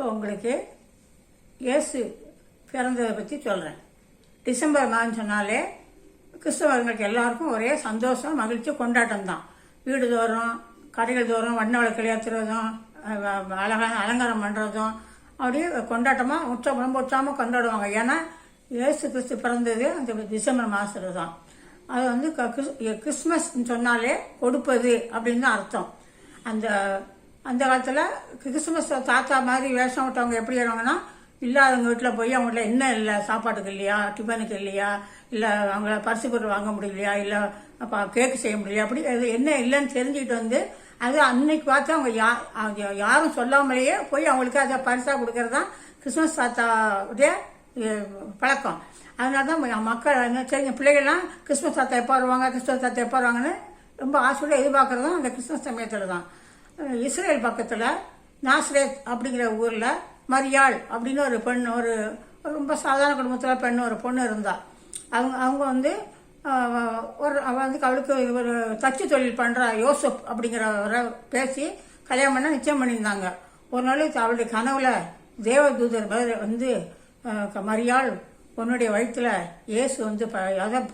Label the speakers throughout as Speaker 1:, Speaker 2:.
Speaker 1: இப்போ உங்களுக்கு இயேசு பிறந்ததை பற்றி சொல்கிறேன் டிசம்பர் மாதம் சொன்னாலே கிறிஸ்தவர்களுக்கு எல்லாருக்கும் ஒரே சந்தோஷம் மகிழ்ச்சி கொண்டாட்டம் தான். வீடு தோறும் கடைகள் தோறும் வண்ண விளக்கு ஏற்றுறதும் அழகான அலங்காரம் பண்ணுறதும் அப்படியே கொண்டாட்டமாக உற்சாக ரொம்ப உற்சாகமாக கொண்டாடுவாங்க. ஏன்னா இயேசு கிறிஸ்து பிறந்தது அந்த டிசம்பர் மாதத்துல தான். அது வந்து கிறிஸ்மஸ்ன்னு கிறிஸ்- சொன்னாலே கொடுப்பது அப்படின்னு தான் அர்த்தம். அந்த அந்த காலத்தில் கிறிஸ்துமஸ் தாத்தா மாதிரி வேஷம் விட்டவங்க எப்படி வருவாங்கன்னா இல்லாதவங்க வீட்டில் போய் அவங்க வீட்டில் என்ன இல்லை சாப்பாட்டுக்கு இல்லையா டிஃபனுக்கு இல்லையா இல்லை அவங்கள பரிசு பொருள் வாங்க முடியலையா இல்லை அப்போ கேக்கு செய்ய முடியலையா அப்படி அது என்ன இல்லைன்னு தெரிஞ்சுக்கிட்டு வந்து அது அன்னைக்கு பார்த்து அவங்க யா யாரும் சொல்லாமலேயே போய் அவங்களுக்கு அதை பரிசாக கொடுக்கறது தான் கிறிஸ்மஸ் தாத்தாவுடைய பழக்கம். அதனால தான் மக்கள் என்ன சரிங்க பிள்ளைகள்லாம் கிறிஸ்மஸ் தாத்தா எப்போ வருவாங்க கிறிஸ்துவ தாத்தா எப்போ வருவாங்கன்னு ரொம்ப ஆசையோடு எதிர்பார்க்குறதும் அந்த கிறிஸ்மஸ் சமயத்தில் தான். இஸ்ரேல் பக்கத்தில் நாஸ்ரேத் அப்படிங்கிற ஊரில் மரியாள் அப்படின்னு ஒரு பெண் ஒரு ரொம்ப சாதாரண குடும்பத்தில் பெண் ஒரு பொண்ணு இருந்தாள் அவங்க அவங்க வந்து ஒரு அவள் வந்து அவளுக்கு ஒரு தச்சு தொழில் பண்ணுற யோசப் அப்படிங்கிறவரை பேசி கல்யாணம் பண்ண நிச்சயம் பண்ணியிருந்தாங்க. ஒரு நாள் அவளுடைய கனவுல தேவதூதர் பதில் வந்து மரியாள் உன்னுடைய வயிற்றில் இயேசு வந்து ப- அதான்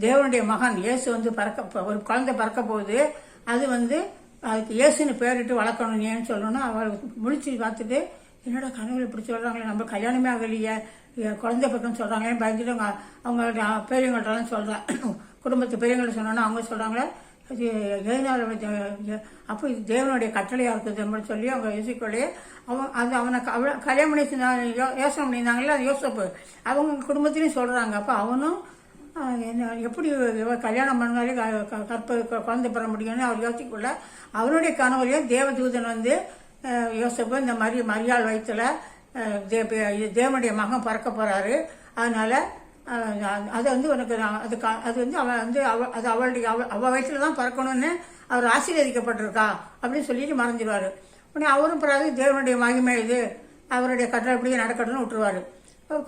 Speaker 1: தேவனுடைய மகன் இயேசு வந்து பறக்க ஒரு குழந்தை பறக்க போகுது. அது வந்து அதுக்கு இயேசுன்னு பேரிட்டு வளர்க்கணும் ஏன்னு சொல்லணும்னா அவள் முழிச்சு பார்த்துட்டு என்னடா கனவுல இப்படி சொல்கிறாங்களே நம்ம கல்யாணமே ஆகலையே குழந்தை பக்கம் சொல்கிறாங்களே பயந்துட்டு அவங்க அவங்க பெரியவங்கள்ட்டலாம் சொல்கிறேன் குடும்பத்து பெரியவங்கள்ட்ட சொன்னோன்னா அவங்க சொல்கிறாங்களே அது எதனால அப்போ இது தேவனுடைய கட்டளையாக இருக்குது அப்படின்னு சொல்லி அவங்க யோசிக்கலையே அவன் அது அவனை அவளை கல்யாணம் பண்ணி யோ- யோசனை பண்ணியிருந்தாங்களே அது யோசிப்பு அவங்க குடும்பத்திலையும் சொல்கிறாங்க அப்போ அவனும் எப்படி கல்யாணம் பண்ணாலே க- க- கற்ப குழந்தை பெற முடியும்னு அவர் யோசிக்கல அவருடைய கனவுலையும் தேவதூதன் வந்து யோசிப்பு இந்த மாதிரி மரியாள் வயிற்றுல தே- தேவனுடைய மகன் பறக்க போகிறாரு அதனால் அது வந்து உனக்கு நான் அது க- அது வந்து அவன் வந்து அவ அது அவளுடைய அவ அவ வயிற்றுல தான் பறக்கணும்னு அவர் ஆசீர்வதிக்கப்பட்டிருக்கா அப்படின்னு சொல்லிட்டு மறைஞ்சிடுவார் உடனே அவரும் பிறகு தேவனுடைய மகிமை இது அவருடைய கட்டளை அப்படியே நடக்கட்டும்னு விட்டுருவார். ஒரு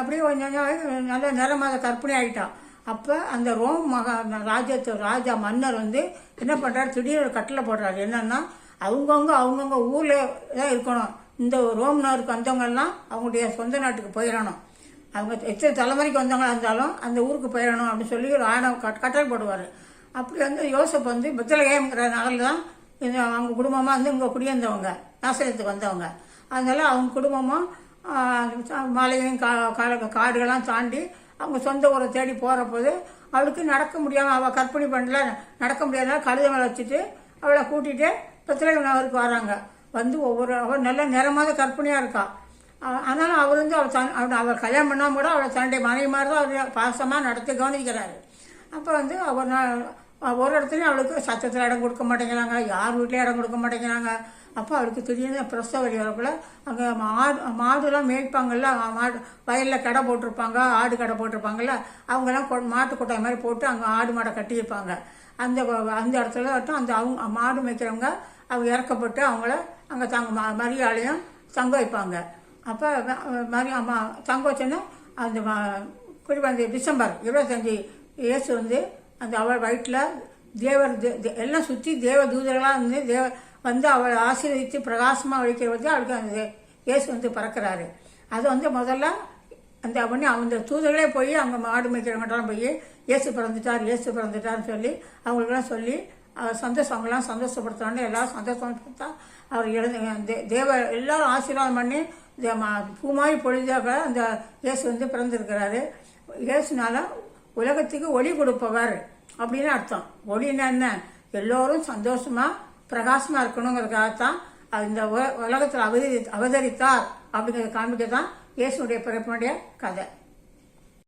Speaker 1: அப்படியே கொஞ்சம் கொஞ்சம் நல்ல நிறமாத கற்பனை ஆயிட்டான் அப்போ அந்த ரோம் மகா ராஜத்து ராஜா மன்னர் வந்து என்ன பண்ணுறாரு திடீர்னு ஒரு கட்டளை போடுறாரு. என்னென்னா அவங்கவுங்க அவங்கவுங்க ஊரில் தான் இருக்கணும். இந்த ரோம் நகருக்கு வந்தவங்கெல்லாம் அவங்களுடைய சொந்த நாட்டுக்கு போயிடணும். அவங்க எத்தனை தலைமுறைக்கு வந்தவங்களாக இருந்தாலும் அந்த ஊருக்கு போயிடணும் அப்படின்னு சொல்லி ஒரு ஆணை கட் கட்டளை போடுவார். அப்படி வந்து யோசப் வந்து பித்தலகேங்கிற நகரில் தான் இந்த அவங்க குடும்பமாக வந்து இங்கே குடியிருந்தவங்க நாசகத்துக்கு வந்தவங்க. அதனால அவங்க குடும்பமும் மலையும் கா கா- காடுகள்லாம் தாண்டி அவங்க சொந்த ஊரை தேடி போகிற போது அவளுக்கு நடக்க முடியாமல் அவள் கற்பனை பண்ணல நடக்க முடியாதனால கழுத மேலே வச்சுட்டு அவளை கூட்டிகிட்டு பெத்தலகம் நகருக்கு வராங்க. வந்து ஒவ்வொரு அவள் நல்ல நிறமாத கற்பனையாக இருக்கா. ஆனாலும் அவர் வந்து அவள் தன் அவள் அவர் கல்யாணம் பண்ணாமல் கூட அவளை தன்னுடைய மனைவி மாதிரி தான் அவர் பாசமாக நடத்தி கவனிக்கிறாரு. அப்போ வந்து அவர் ஒரு இடத்துலையும் அவளுக்கு சத்தத்தில் இடம் கொடுக்க மாட்டேங்கிறாங்க யார் வீட்லேயும் இடம் கொடுக்க மாட்டேங்கிறாங்க. அப்போ அவளுக்கு திடீர்னு பிரசவ வழி வரக்குள்ள அங்கே மாடு மாடுலாம் மேய்ப்பாங்கல்ல மாடு வயலில் கடை போட்டிருப்பாங்க ஆடு கடை போட்டிருப்பாங்கல்ல அவங்கெல்லாம் கொ- மாட்டு கொட்டாய் மாதிரி போட்டு அங்கே ஆடு மாடை கட்டியிருப்பாங்க. அந்த அந்த இடத்துல மட்டும் அந்த அவங்க மாடு மேய்க்கிறவங்க அவங்க இறக்கப்பட்டு அவங்கள அங்கே தங்க ம- மரியாதையும் தங்க வைப்பாங்க. அப்போ மரி அம்மா தங்க வச்சோன்னா அந்த ம- குறிப்பாக அந்த டிசம்பர் இருபத்தஞ்சி இயேசு வந்து அந்த அவள் வயிற்றில் தேவர் தே- எல்லாம் சுற்றி தேவ தூதர்களாக இருந்து தேவ வந்து அவளை ஆசீர்வதித்து பிரகாசமாக ஒழிக்கிற அவளுக்கு அந்த இயேசு வந்து பறக்கிறாரு. அது வந்து முதல்ல அந்த பண்ணி அந்த தூதர்களே போய் அவங்க மாடு மேய்க்கிறவங்கள்ட்டலாம் போய் இயேசு பிறந்துட்டார் இயேசு பிறந்துட்டார்னு சொல்லி அவங்களுக்கெல்லாம் சொல்லி சந்தோஷம் அவங்களாம் சந்தோஷப்படுத்தணும்னு எல்லாரும் சந்தோஷப்படுத்தா அவர் இழந்து தேவ எல்லாரும் ஆசீர்வாதம் பண்ணி பூமாய் பொழுதாக அந்த இயேசு வந்து பிறந்திருக்கிறாரு. இயேசுனால உலகத்துக்கு ஒளி கொடுப்பவர் அப்படின்னு அர்த்தம். ஒளின்னா என்ன எல்லோரும் சந்தோஷமா பிரகாசமா இருக்கணுங்கிறதுக்காகத்தான் இந்த உலகத்தில் அவதரி அவதரித்தார் அப்படிங்கிறத காண்பிக்க தான் இயேசுடைய பிறப்பினுடைய கதை.